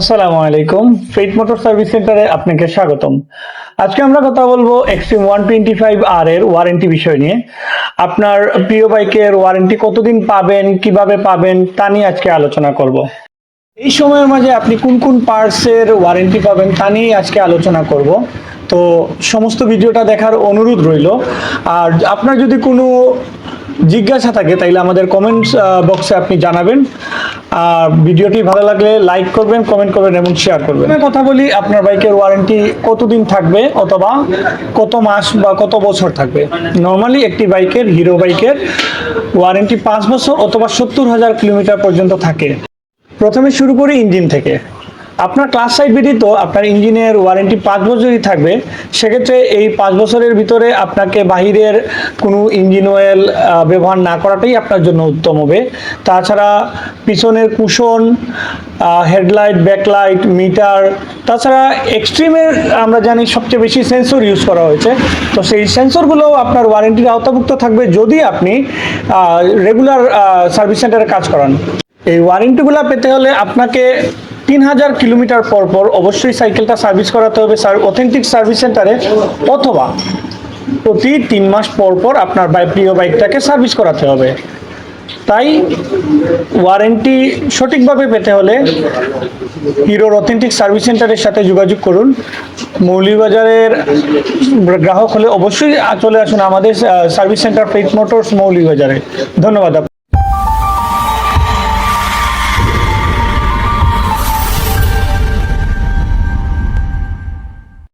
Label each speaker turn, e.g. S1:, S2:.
S1: আসসালামু আলাইকুম। ফেট motor service সেন্টারে আপনাকে স্বাগতম। আজকে আমরা কথা বলব এক্সট্রিম ওয়ান টোয়েন্টি ফাইভ আর এর ওয়ারেন্টি বিষয় নিয়ে। আপনার প্রিয় বাইকের ওয়ারেন্টি কতদিন পাবেন, কীভাবে পাবেন, তা নিয়ে আজকে আলোচনা করব। এই সময়ের মাঝে আপনি কোন কোন পার্টসের ওয়ারেন্টি পাবেন, তা নিয়ে আজকে আলোচনা করব। তো সমস্ত ভিডিওটা দেখার অনুরোধ রইল। আর আপনার যদি কোনো জিজ্ঞাসা থাকে, তাইলে আমাদের কমেন্টস বক্সে আপনি জানাবেন। আর ভিডিওটি ভালো লাগলে লাইক করবেন কমেন্ট করবেন এবং শেয়ার করবেন। কথা বলি, আপনার বাইকের ওয়ারেন্টি কতদিন থাকবে অথবা কত মাস বা কত বছর থাকবে? নর্মালি একটি বাইকের হিরো বাইকের ওয়ারেন্টি পাঁচ বছর অথবা সত্তর হাজার কিলোমিটার পর্যন্ত থাকে। প্রথমে শুরু করি ইঞ্জিন থেকে। আপনার ক্লাস সাইড ব্যতীত আপনার ইঞ্জিনের ওয়ারেন্টি পাঁচ বছরই থাকবে, সেক্ষেত্রে এই পাঁচ বছরের ভিতরে আপনাকে বাহিরের কোনো ইঞ্জিন অয়েল ব্যবহার না করাটাই আপনার জন্য উত্তম হবে। তাছাড়া পিছনের কুশন হেডলাইট ব্যাকলাইট মিটার তাছাড়া এক্সট্রিমের আমরা জানি সবচেয়ে বেশি সেন্সর ইউজ করা হয়েছে। তো সেই সেন্সরগুলোও আপনার ওয়ারেন্টির আওতাভুক্ত থাকবে যদি আপনি রেগুলার সার্ভিস সেন্টারে কাজ করান। এই ওয়ারেন্টিগুলো পেতে হলে আপনাকে তিন হাজার কিলোমিটার পর পর অবশ্যই সাইকেলটা সার্ভিস করাতে হবে অথেন্টিক সার্ভিস সেন্টারে অথবা প্রতি তিন মাস পর পর আপনার প্রিয় বাইকটাকে সার্ভিস করাতে হবে। তাই ওয়ারেন্টি সঠিকভাবে পেতে হলে হিরোর অথেন্টিক সার্ভিস সেন্টারের সাথে যোগাযোগ করুন। মৌলিবাজারের গ্রাহক হলে অবশ্যই চলে আসুন আমাদের সার্ভিস সেন্টার ফেট মোটরস মৌলিবাজারে। ধন্যবাদ।